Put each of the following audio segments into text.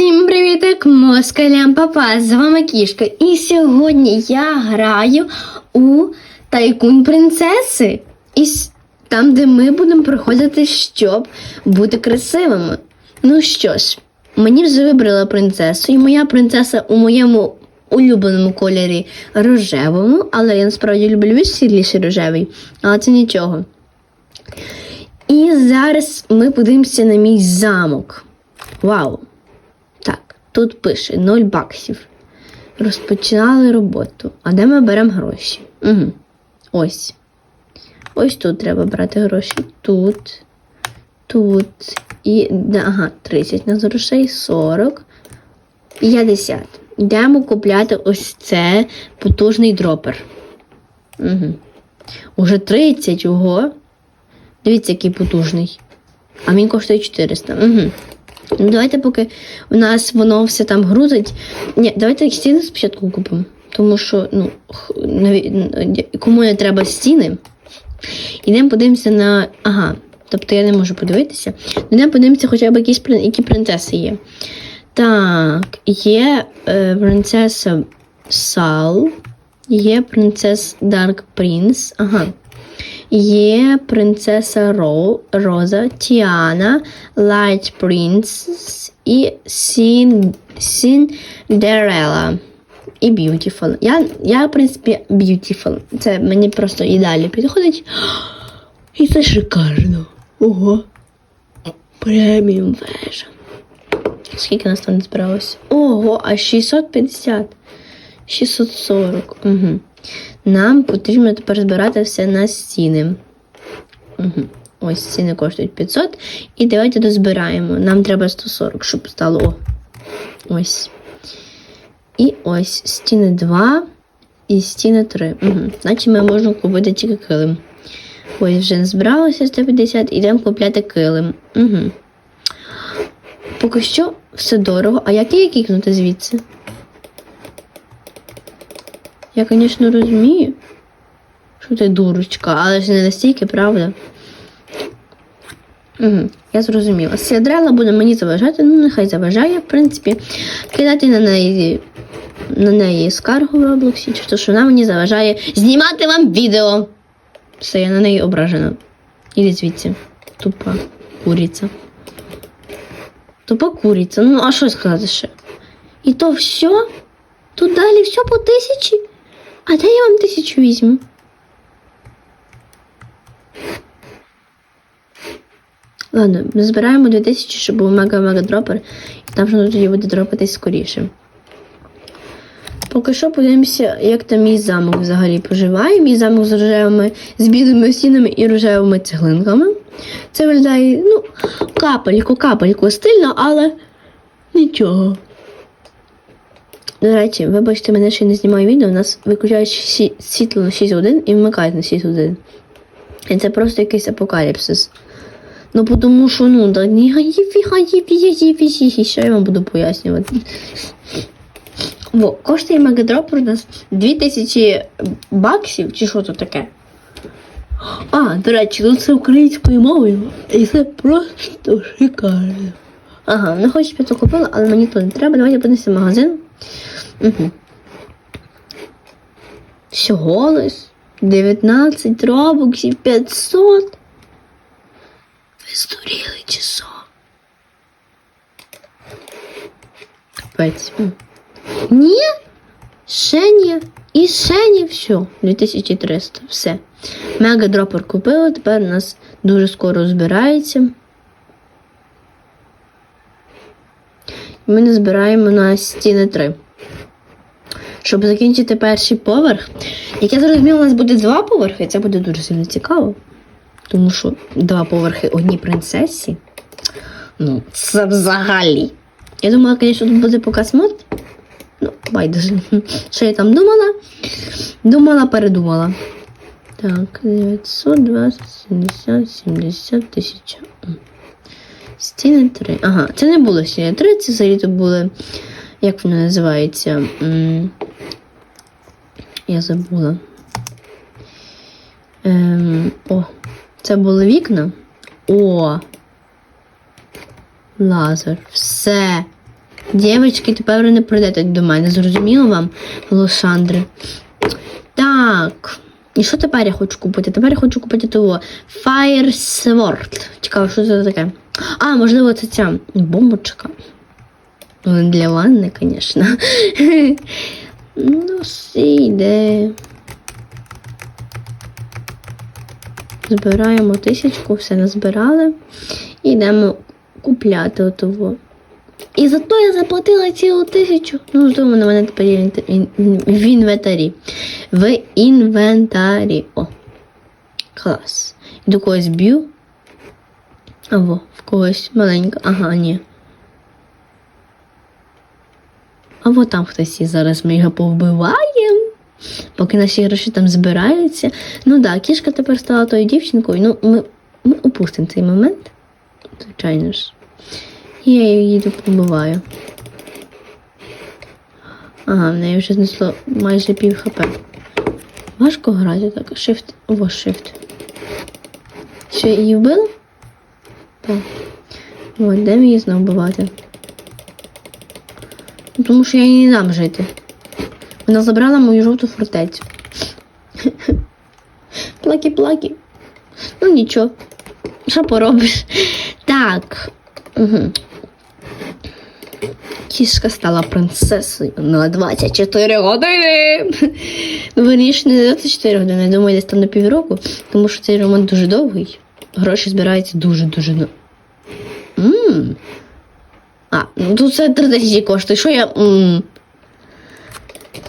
Всім привітик, москалям папа, з вами кішка. І сьогодні я граю у Тайкун принцеси. І там, де ми будемо проходити, щоб бути красивими. Ну що ж, мені вже вибрала принцесу, і моя принцеса у моєму улюбленому кольорі рожевому, але я насправді люблю більш світліший рожевий, але це нічого. І зараз ми подивимося на мій замок. Вау! Тут пише 0 баксів. Розпочинали роботу. А де ми беремо гроші? Угу. Ось. Ось тут треба брати гроші. Тут, тут. І. Ага, 30 на грошей, 40, 50. Йдемо купляти ось це потужний дропер. Угу. Уже 30, ого. Дивіться, який потужний. А він коштує 400. Угу. Давайте, поки у нас воно все там грузить. Ні, давайте стіни спочатку купимо. Тому що, ну, кому не треба стіни. Ідемо подивимося на. Ага. Тобто я не можу подивитися. Ідемо подивимося, хоча б якісь які принцеси є. Так, є е, принцеса Сал, є принцеса Dark Prince. Ага. Є принцеса Ро, Роза, Тіана, Light Princess і Сін, Сіндерела. І Beautiful. Я, я, в принципі, Beautiful. Це мені просто ідеально підходить. І це шикарно. Ого. Преміум вежа. Скільки нас там збиралося? Ого, а 650. 640. Угу. Нам потрібно тепер збирати все на стіни. Угу. Ось стіни коштують 500. І давайте дозбираємо. Нам треба 140, щоб стало. Ось. І ось стіни 2 і стіни 3. Угу. Значить ми можемо купити тільки килим. Ось вже назбиралося 150, ідемо купляти килим. Угу. Поки що все дорого. А як її кікнути звідси? Я, звісно, розумію, що ти дурочка, але ж не настільки, правда? Угу, я зрозуміла. Сідрела буде мені заважати, ну нехай заважає, в принципі, кидати на неї на неї скаргу в Роблоксі, чи то, що вона мені заважає знімати вам відео. Все, я на неї ображена. Іди звідси. Тупа куриця. Тупа куриця. Ну, а що сказати ще? І то все? Тут далі все по тисячі? А де я вам тисячу візьму? Ладно, збираємо 2000, щоб був мега-мега дропер, і там вже тоді буде дропатись скоріше. Поки що подивимося, як там мій замок взагалі поживає. Мій замок з рожевими, з білими стінами і рожевими цеглинками. Це виглядає, ну, капельку, капельку стильно, але нічого. До речі, вибачте, мене ще не знімає відео, у нас виключають світло на 6 годин і вмикають на 6 годин. І це просто якийсь апокаліпсис. Ну, тому що, ну, да, ні, гаїфі, гаїфі, гаїфі, що я вам буду пояснювати. Во, коштує мегадроп у нас 2000 баксів, чи що то таке? А, до речі, тут це українською мовою, і це просто шикарно. Ага, не хочу я то купила, але мені то не треба. Давайте подивимося в магазин. Угу. Всього лиш 19 робоксів 500. Ви здуріли що? Капець. Ні? Ще ні. І ще ні. Все. 2300. Все. Мегадропер купили, тепер у нас дуже скоро збирається. Ми не збираємо на стіни 3. Щоб закінчити перший поверх. Як я зрозуміла, у нас буде два поверхи, це буде дуже сильно цікаво. Тому що два поверхи одній принцесі. Ну, це взагалі. Я думала, звісно, тут буде показ мод. Ну, байдуже. Що я там думала? Думала, передумала. Так, 920, 70, 70 тисяч. Стіни 3. Ага, це не було стіни 3, це взагалі то були. Як воно називається? М, Я забула. Ем, о, це були вікна. О. Лазер. Все. Дівчатки, тепер ви не прийдете до мене. Зрозуміло вам, Лошандри? Так. І що тепер я хочу купити? Тепер я хочу купити того Fire Sword. Цікаво, що це таке? А, можливо, це ця бомбочка. Ну, Для ванни, звісно. Ну, йде. Збираємо тисячку, все назбирали. І йдемо купляти отого. І зато я заплатила цілу тисячу. Ну, знову на мене тепер є в інвентарі. В інвентарі. О. Клас. До когось б'ю. Або в когось маленька. Ага, ні. А от там хтось є. Зараз ми його повбиваємо. Поки наші гроші там збираються. Ну да, кішка тепер стала тою дівчинкою. Ну, ми, ми опустимо цей момент. Звичайно ж. Я її тут побиваю. Ага, в неї вже знесло майже пів хп. Важко грати так. Shift. О, shift. Що її вбили? Так. От, де її знову вбивати? Ну, Тому що я їй не дам жити. Вона забрала мою жовту фортецю. Плакі-плакі. Ну нічого. Що поробиш? Так. Угу. Кішка стала принцесою на 24 години. Вирішити не 24 години, я думаю, десь там на півроку, тому що цей ремонт дуже довгий. Гроші збираються дуже-дуже. ну. Мм. А, ну тут це 3 тисячі коштує. Що я. М.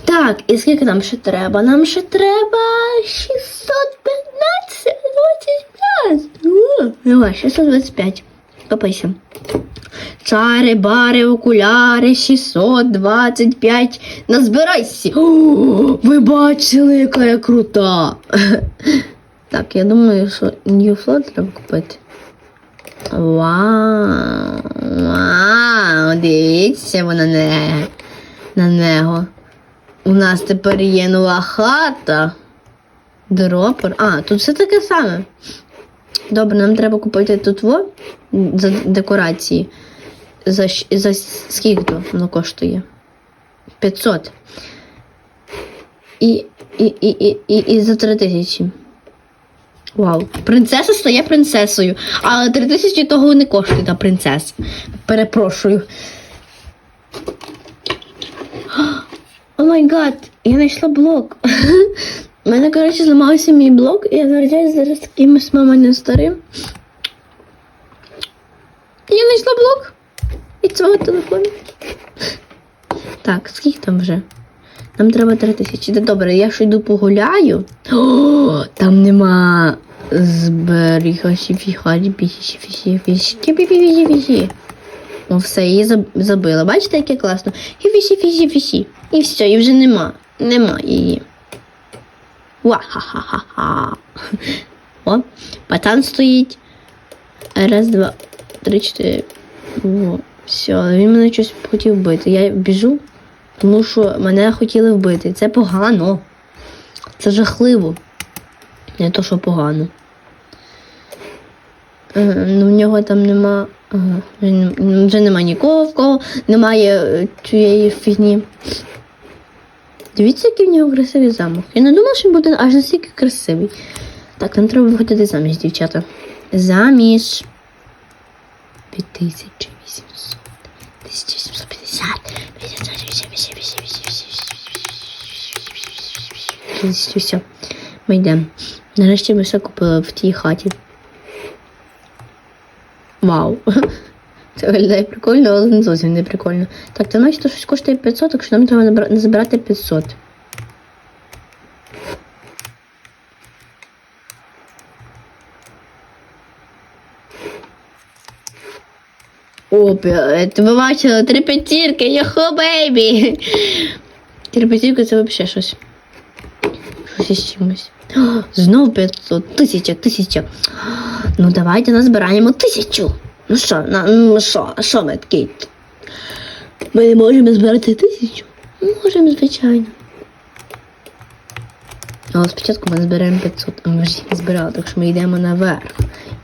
Так, і скільки нам ще треба? Нам ще треба 615, 25. О, Давай, 625. Копайся. Чари, бари, окуляри, 625. Назбирайся. О, ви бачили, яка я крута. Так, я думаю, що New Float треба купити. Вау! Вау! Дивіться вона не на нього. У нас тепер є нова хата. Дропер. А, тут все таке саме. Добре, нам треба купити тут во за декорації. За, за скільки то воно коштує? 500. І, і, і, і, і, і за 3 тисячі. Вау. Принцеса стає принцесою. Але 3 тисячі того не коштує та принцеса. Перепрошую. О май гад, я знайшла блок. У мене, коротше, зламався мій блок, і я звертаюся зараз з якимось маминим старим. Я знайшла блок від свого телефону. Так, скільки там вже? Нам треба 3 тисячі. Та Добре, я ж йду погуляю. О, там нема зберігачі фіхарі фіші. О, все, її забила. Бачите, яке класно? І фіші фіші фіші. І все, і вже нема. Нема її. Ва-ха-ха-ха-ха. О, пацан стоїть. Раз, два, три, чотири. О, все, він мене щось хотів вбити. Я біжу, тому що мене хотіли вбити. Це погано. Це жахливо. Не то, що погано. Е, Ну, в нього там нема. Ага, вже, нема нікого, в кого немає е, цієї фігні. Дивіться, який в нього красивий замок. Я не думала, що він буде аж настільки красивий. Так, нам треба виходити заміж, дівчата. Заміж. 2800. 1750. Все. Ми йдемо. Нарешті ми все купили в тій хаті. Вау. Це виглядає прикольно, але не зовсім не прикольно. Так, це значить, що щось коштує 500, так що нам треба набра- назбирати 500. О, ви бачили, три п'ятірки, йохо, бейбі. Три п'ятірки це взагалі щось. Щось із чимось. О, Знов 500, тисяча, тисяча. Ну давайте назбираємо тисячу. Ну що, ну що, що ми такий? Ми не можемо збирати тисячу? Можемо, звичайно. Ну, але спочатку ми зберемо 500, а ми ж не збирали, так що ми йдемо наверх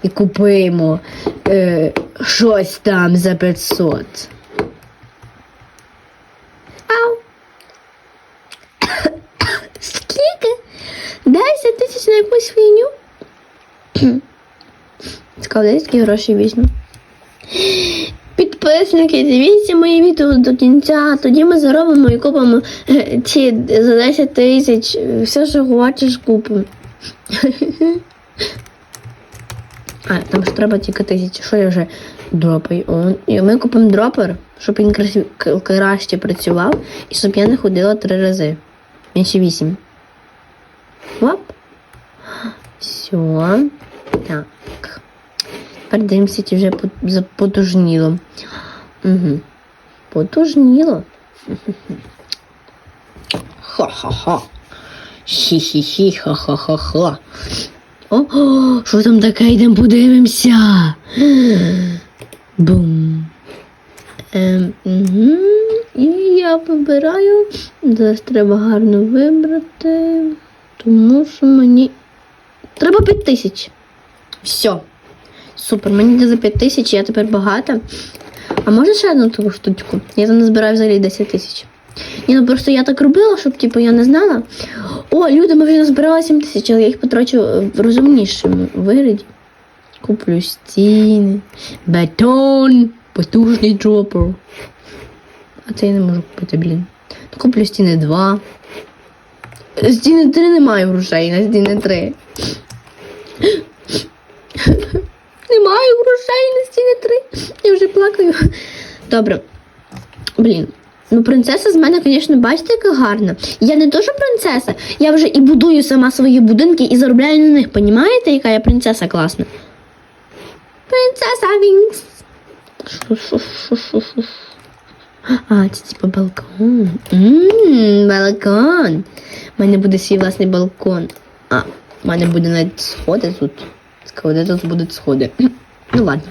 і купимо е, щось там за 500. Ау! Скільки? 10 тисяч на якусь фігню? Цікаво, десь такі гроші візьму? Підписники, дивіться мої відео до кінця. Тоді ми заробимо і купимо е, ці за 10 тисяч. е, Все, що хочеш, купимо. А, там ж треба тільки тисячі. Що я вже дропаю? О, і ми купимо дропер, щоб він краще працював, і щоб я не ходила три рази. Ще вісім. Оп. Все. Так. Тепер дивимося, чи вже пот- потужніло. Угу. Потужніло. Ха-ха-ха. Хі-хі-хі, ха-ха-ха-ха. О, що там таке? Йдемо подивимося. Бум. Ем, угу. І я вибираю. Зараз треба гарно вибрати. Тому що мені. Треба 5 тисяч. Все. Супер, мені за 5 тисяч, я тепер багата. А може ще одну таку штучку? Я там назбираю взагалі 10 тисяч. Ні, ну просто я так робила, щоб типу я не знала. О, люди, ми вже назбирали 7 тисяч, але я їх потрачу в розумнішому вигляді. Куплю стіни, бетон, потужний дропер. А це я не можу купити, блін. Куплю стіни 2. Стіни 3 немає грошей, на стіни 3. Немає грошей на стіни 3. Я вже плакаю. Добре. Блін. Ну, принцеса з мене, звісно, бачите, яка гарна. Я не то, що принцеса, я вже і будую сама свої будинки і заробляю на них. Понімаєте, яка я принцеса класна? Принцеса Вінкс. А, це типа балкон. Ммм, балкон. У мене буде свій власний балкон. А, у мене буде навіть сходи тут. Де тут будуть сходи. Ну ладно.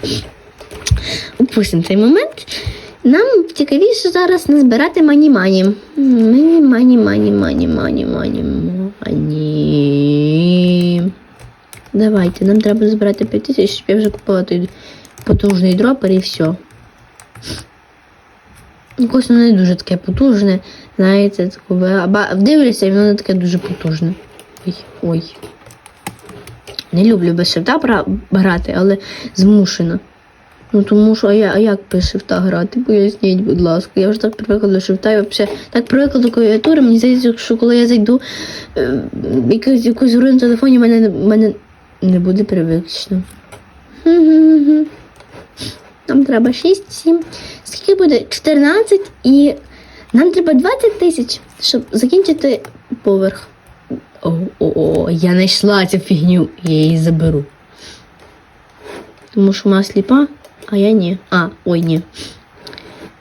Упустимо цей момент. Нам цікавіше зараз не збирати мані-мані. Мані, мані, мані, мані, мані, мані, мані. Давайте, нам треба збирати 5 тисяч, щоб я вже купила той потужний дропер і все. Якось воно не дуже таке потужне. Знаєте, таке, вдивлюся, і воно таке дуже потужне. Ой, ой. Не люблю без шрифта бра- грати, але змушена. Ну тому що а я, а як без шрифта грати? Поясніть, будь ласка. Я вже так привикла до шрифта і взагалі так привикла до клавіатури. Мені здається, що коли я зайду е, якусь, якусь гру на телефоні, мене, не- мене не буде привично. Нам треба 6, 7. Скільки буде? 14 і нам треба 20 тисяч, щоб закінчити поверх. О, о, о, я знайшла цю фігню, я її заберу. Тому що вона сліпа, а я ні. А, ой, ні.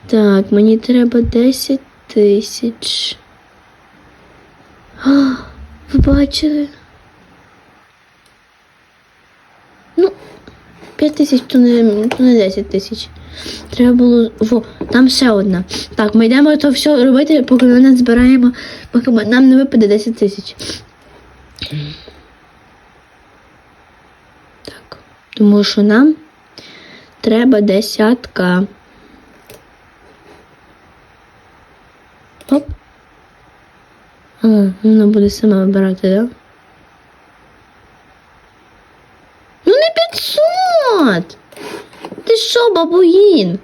Так, мені треба 10 тисяч. А, Ви бачили? Ну, 5 тисяч то не, то не 10 тисяч. Треба було. Во, там ще одна. Так, ми йдемо то все робити, поки ми не збираємо, поки нам не випаде 10 тисяч. Так. Тому що нам треба десятка. Оп. А, вона буде сама вибирати? Да? Ну не 500! Ти що, бабуїн?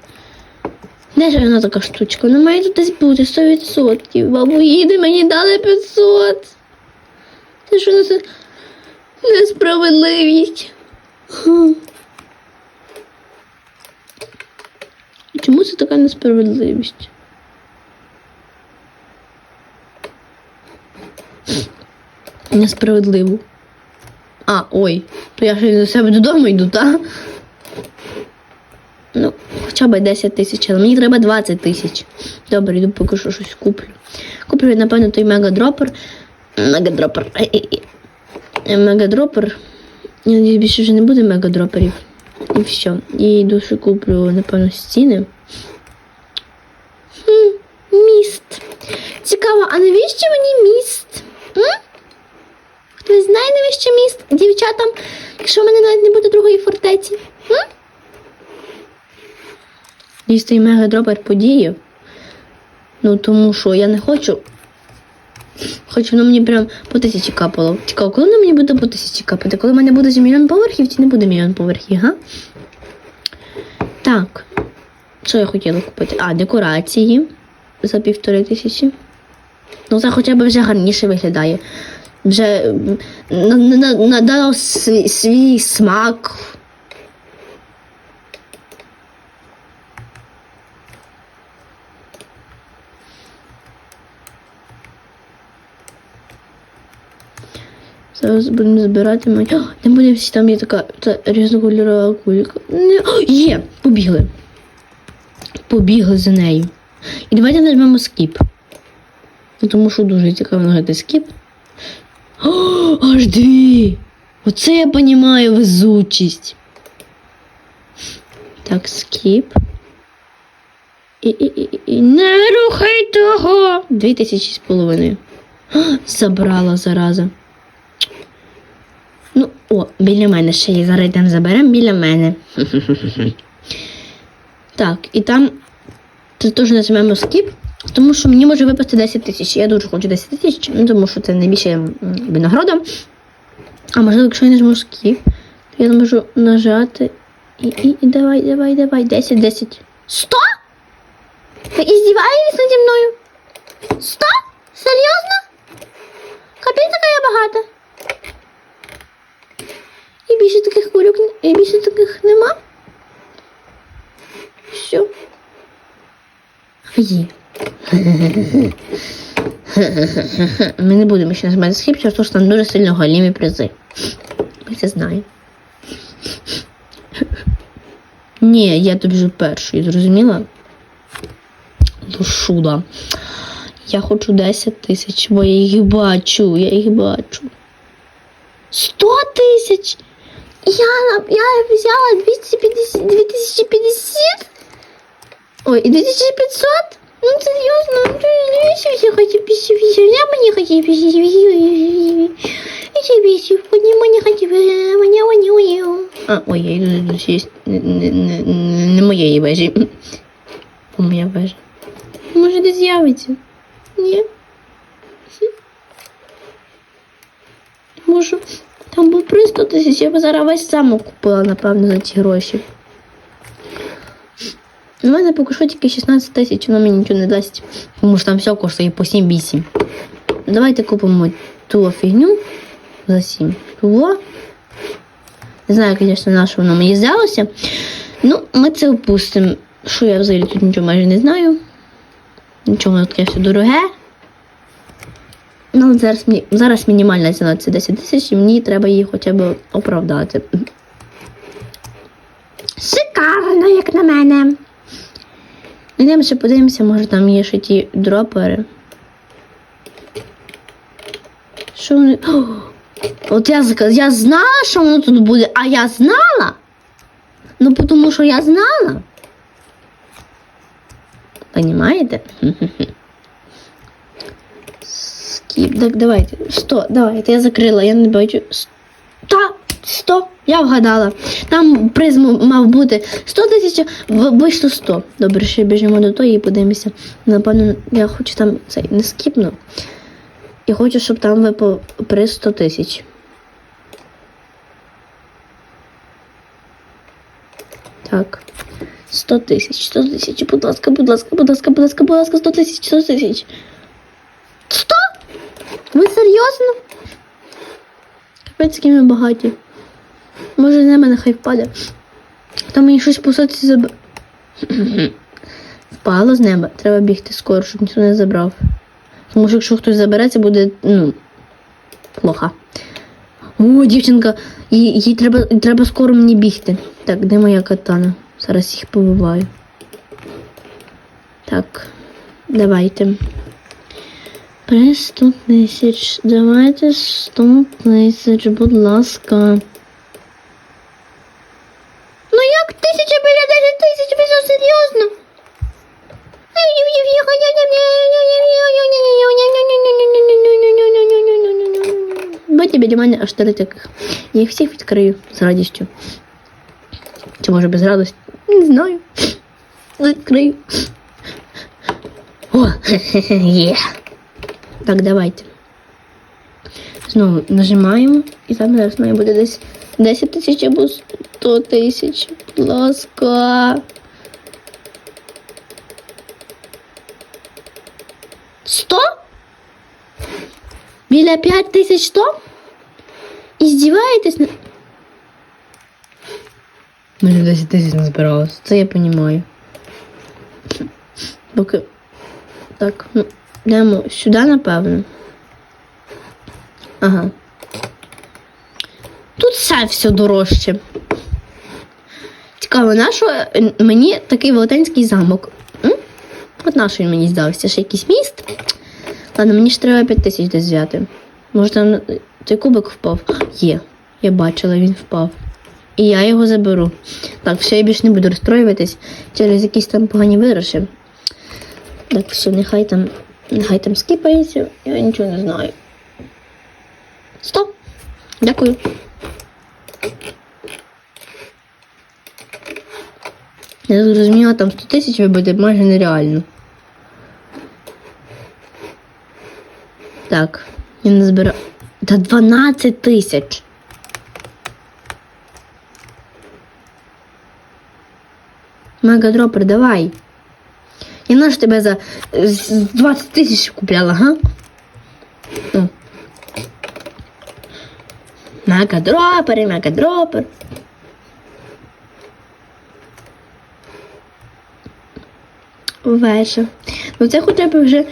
Де ж вона така штучка? Вона має тут десь бути 100%. Бабуїни мені дали 500. Це що за несправедливість? Чому це така несправедливість? Несправедливо. А, ой, то я ще до себе додому йду, так? Ну, хоча б 10 тисяч, але мені треба 20 тисяч. Добре, йду поки що щось куплю. Куплю, напевно, той мегадропер. Мегадропер. Е, Мегадропер. Я надіюсь, більше вже не буде мегадроперів. І все. І йду куплю, напевно, стіни. Хм, міст. Цікаво, а навіщо мені міст? М? Хтось знає, навіщо міст дівчатам, якщо в мене навіть не буде другої фортеці? М? Дійсно, мегадропер подіяв. Ну, тому що я не хочу Хоч воно мені прям по тисячі капало. Цікаво, коли воно мені буде по тисячі капати? Коли в мене буде вже мільйон поверхів, чи не буде мільйон поверхів, га? Так. Що я хотіла купити? А, декорації за півтори тисячі. Ну, це хоча б вже гарніше виглядає. Вже м, на- на- на- надав свій, свій смак. Зараз будемо збирати мої. О, Там буде всі там є така та різнокольорова кулька. Не, о, є! Побігли. Побігли за нею. І давайте нажмемо скіп. Ну, Тому що дуже цікаво нажати скіп. О, аж дві! Оце я понімаю везучість. Так, скіп. І, і, і, і не рухай того! Дві тисячі з половиною. Забрала зараза. Ну, о, біля мене ще є. Зараз йдемо заберемо біля мене. так, і там це теж нажмемо скіп, тому що мені може випасти 10 тисяч. Я дуже хочу 10 тисяч, ну, тому що це найбільша м, винагорода. А можливо, якщо я нажму скіп, то я можу нажати. І, і, і давай, давай, давай. 10, 10. 100? Ви іздіваєтесь наді мною? 100? Серйозно? Капець така я багата. Більше таких курок, і більше таких нема. Що? Є. Ми не будемо ще нажимати скіп, те, що там дуже сильно голімі призи. Ми це знаємо. Ні, я добіжу першою, зрозуміла? Душуда. Я хочу 10 тисяч, бо я їх бачу, я їх бачу. 100 тисяч? Я, на- я взяла 250, 2050? Ой, і 2500? Ну, серйозно, ну, я хочу 50, я мені хочу 50, мені мені хочу, мені мені мені. А, ой, я йду до чиїсь не, не, не, не моєї вежі. Моя вежа. Може, десь з'явиться? Ні. Можу. Там був приз 100 тисяч, я б зараз весь замок купила, напевно, за ці гроші. У мене поки що тільки 16 тисяч, воно мені нічого не дасть. Тому що там все коштує по 7-8. Давайте купимо ту фігню за 7. Того. Не знаю, звісно, на що воно мені здалося. Ну, ми це опустимо. Що я взагалі тут нічого майже не знаю. Нічого таке все дороге. Ну, зараз, зараз мінімальна ціна це 10 тисяч, і мені треба її хоча б оправдати. Шикарно, як на мене. Йдемо ще подивимося, може там є ще ті дропери. Що вони. О, от я, я знала, що воно тут буде, а я знала. Ну, тому що я знала. Понімаєте? Так, давайте. 100, давайте, я закрила, я не бачу. 100, 100, я вгадала. Там приз мав бути 100 тисяч, вийшло 100. Добре, ще біжимо до того і подивимося. Напевно, я хочу там цей не скіпну. І хочу, щоб там випав приз 100 тисяч. Так. 100 тисяч, 100 тисяч, будь ласка, будь ласка, будь ласка, будь ласка, будь ласка, 100 тисяч, 100 тисяч. 100? Ви серйозно? Капець, які ми багаті. Може, з неба нехай впаде. Там мені щось по соці заб... Впало з неба. Треба бігти скоро, щоб ніхто не забрав. Тому що якщо хтось забере, це буде, ну, плохо. О, дівчинка, їй, їй треба, треба скоро мені бігти. Так, де моя катана? Зараз їх побиваю. Так, давайте. При 100 тисяч. Давайте 100 тисяч, будь ласка. Ну як тисяча біля 10 тисяч, ви що серйозно? Будьте біля мене аж три таких. Я їх всіх відкрию з радістю. Чи може без радості? Не знаю. Відкрию. О, є. Так, давайте. Знову нажимаємо, і там зараз має бути десь 10 тисяч або 100 тисяч. Будь ласка. 100? Біля 5 тисяч 100? І здіваєтесь? на- Ми вже 10 тисяч назбиралось, це я розумію. Поки. Так, ну, йдемо сюди, напевно. Ага. Тут все все дорожче. Цікаво, на що е, мені такий велетенський замок? От на що він мені здався? Ще якийсь міст? Ладно, мені ж треба 5 тисяч десь взяти. Може там той кубик впав? Є. Я бачила, він впав. І я його заберу. Так, все, я більше не буду розстроюватись через якісь там погані виграші. Так, все, нехай там, нехай там скіпається, я нічого не знаю. Стоп! Дякую. Я зрозуміла, там 100 тисяч вибити майже нереально. Так, я не збираю. Та 12 тисяч. Мегадропер, давай. Я наш тебе за е, 20 тисяч купляла, га? Ну. Мегадропер, мегадропер. Вежа. Ну це хоча б вже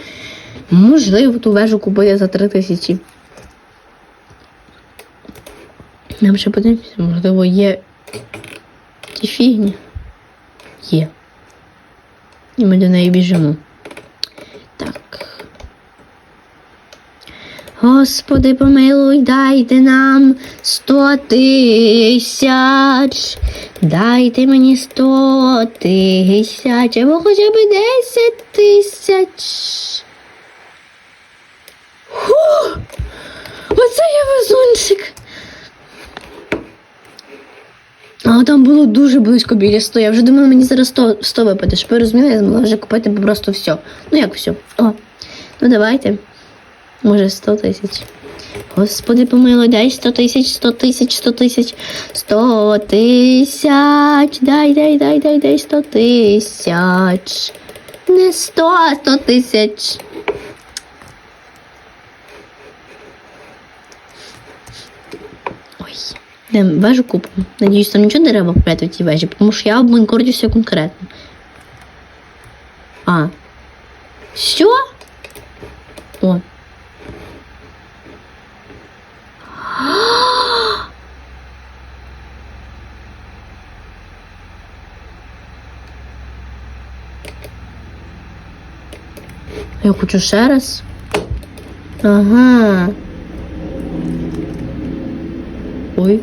можливо ту вежу купити за 3 тисячі. Нам ще подивимося, можливо, є ті фігні. Є. І ми до неї біжимо. Так. Господи, помилуй, дайте нам сто тисяч. Дайте мені сто тисяч, або хоча б десять тисяч. Фу! Оце я везунчик. А там було дуже близько біля 100. Я вже думала, мені зараз 100, 100 випаде. Щоб ви розуміли, я змогла вже купити просто все. Ну як все? О, ну давайте. Може 100 тисяч. Господи, помилуй, дай 100 тисяч, 100 тисяч, 100 тисяч, 100 тисяч. Дай, дай, дай, дай, дай 100 тисяч. Не 100, а 100 тисяч. Ой. Йдемо вежу купимо. Надіюсь, там нічого не треба купляти в цій вежі, тому що я обманкордюся конкретно. А. Що? О. Я хочу ще раз. Ага. Ой.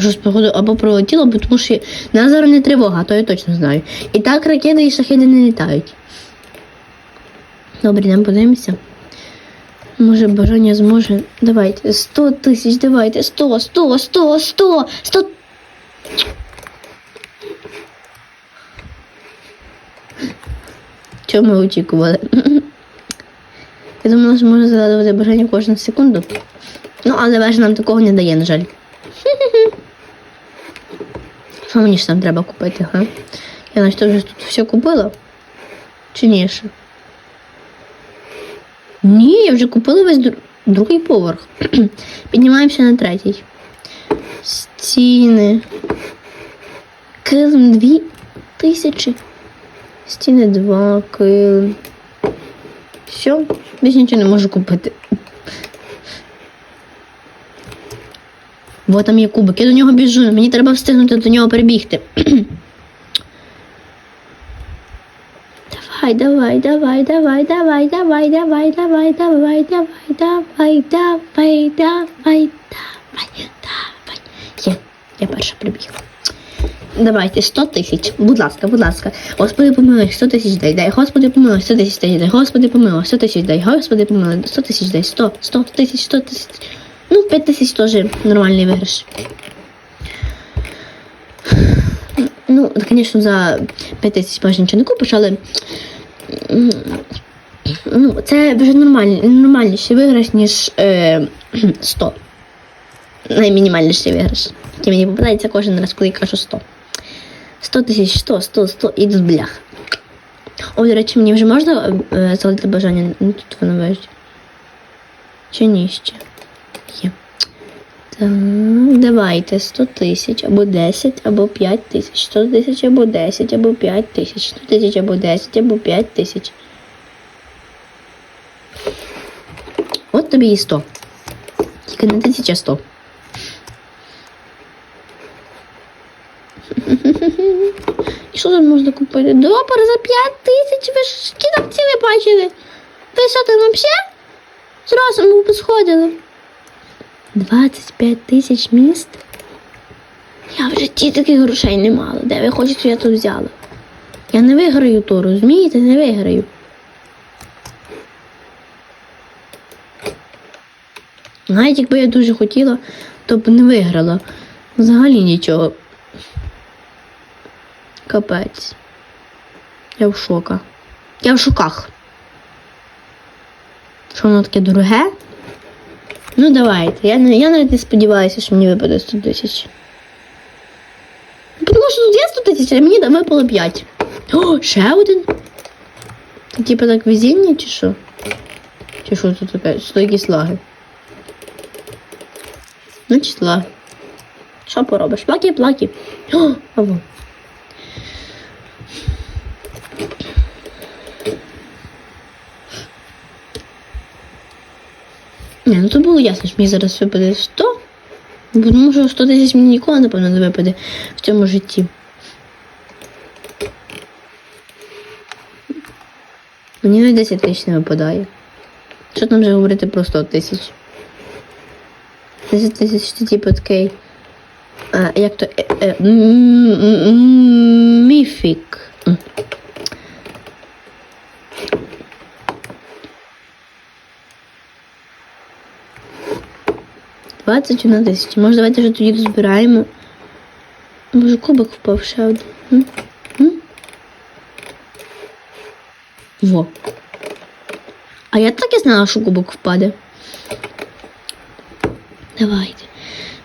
Щось, походу, або пролетіло, бо тому що нас зараз не тривога, то я точно знаю. І так ракети і шахеди не літають. Добре, нам подивимося. Може, бажання зможе. Давайте. 100 тисяч, давайте. 100, 100, 100, 100, 100. Чого ми очікували? Я думала, що можна загадувати бажання кожну секунду. Ну, але вежа нам такого не дає, на жаль. Що мені ж там треба купити, га? Я наче вже тут все купила? Чи ні ще? Ні, я вже купила весь дру- другий поверх. Піднімаємося на третій. Стіни. Килим дві тисячі. Стіни два, килим. Все, більше нічого не можу купити. Бо там є кубик, я до нього біжу, мені треба встигнути до нього перебігти. Давай, давай, давай, давай, давай, давай, давай, давай, давай, давай, давай, давай, давай, давай, давай. Є, я перша прибігла. Давайте 100 тисяч. Будь ласка, будь ласка. Господи, помилуй, 100 тисяч дай, дай. Господи, помилуй, 100 тисяч дай, дай. Господи, помилуй, 100 тисяч дай. Господи, помилуй, 100 тисяч дай. 100, 100 тисяч, 100 тисяч. Ну, 5 тисяч теж нормальний виграш. Ну, звісно, за 5 тисяч майже нічого не купиш, але Ну, це вже нормальний, нормальніший виграш, ніж е, 100. Наймінімальніший виграш. Який мені попадається кожен раз, коли я кажу 100. 100 тисяч, 100, 100, 100 і тут блях. О, до речі, мені вже можна е, згадати бажання? Ну, тут воно вижить. Чи ні ще? Так, давайте 100 тисяч, або 10, або 5 тисяч. 100 тисяч, або 10, або 5 тисяч. 100 тисяч, або 10, або 5 тисяч. От тобі і 100. Тільки не 1100. І що тут можна купити? Допер за 5 тисяч. Ви ж які там бачили? Ви що там взагалі? З розуму посходили. 25 тисяч міст? Я в житті таких грошей не мала. Де ви хочете, я тут взяла? Я не виграю то, розумієте? Не виграю. Навіть якби я дуже хотіла, то б не виграла. Взагалі нічого. Капець. Я в шока. Я в шоках. Що воно таке дороге? Ну давайте. Я, я навіть не сподіваюся, що мені випаде 100 тисяч. Ну, Тому що тут є 100 тисяч, а мені випало 5. О, ще один. Це типа так везіння чи що? Чи що тут таке? Що якісь лаги? Значить лаги. Що поробиш? Плаки, плаки. О, або. Не, ну то було ясно, що мені зараз випаде 100. Бо тому що 100 тисяч мені ніколи, напевно, не випаде в цьому житті. Мені навіть 10 тисяч не випадає. Що там вже говорити про 100 тисяч? 10 тисяч це типу такий. Як то. Е, е, міфік. М. Двадцять одна тисяча. Може, давайте вже тоді розбираємо. Може, кубик впав ще один. Во. А я так і знала, що кубок впаде. Давайте.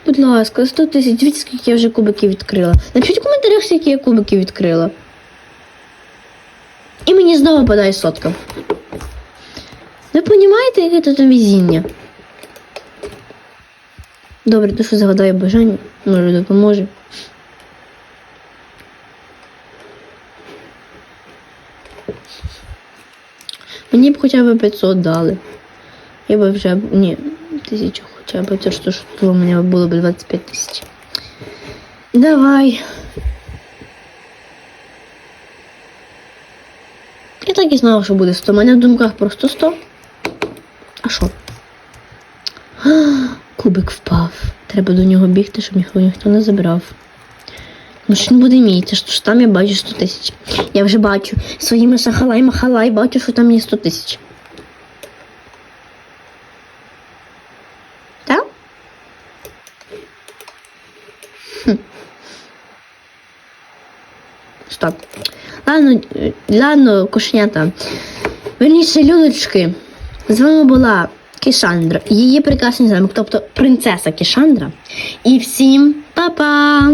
Будь ласка, 100 тисяч. Дивіться, скільки я вже кубиків відкрила. Напишіть в коментарях, скільки я кубиків відкрила. І мені знову падає сотка. Ви розумієте, яке тут везіння? Добре, то що загадаю бажання, може допоможе. Мені б хоча б 500 дали. Я би вже б- ні, тисячу хоча б, це ж то, у мене було б 25 тисяч. Давай. Я так і знала, що буде 100. У мене в думках просто 100. А що? Кубик впав. Треба до нього бігти, щоб його ніхто не забрав. Ну що він буде мій, це ж там я бачу 100 тисяч. Я вже бачу своїми сахалай махалай бачу, що там є 100 тисяч. Так? Хм. Стоп. Ладно, ладно, кошенята. Верніше, людочки. З вами була Кішандра, її прекрасний замок, тобто принцеса Кішандра. І всім па-па!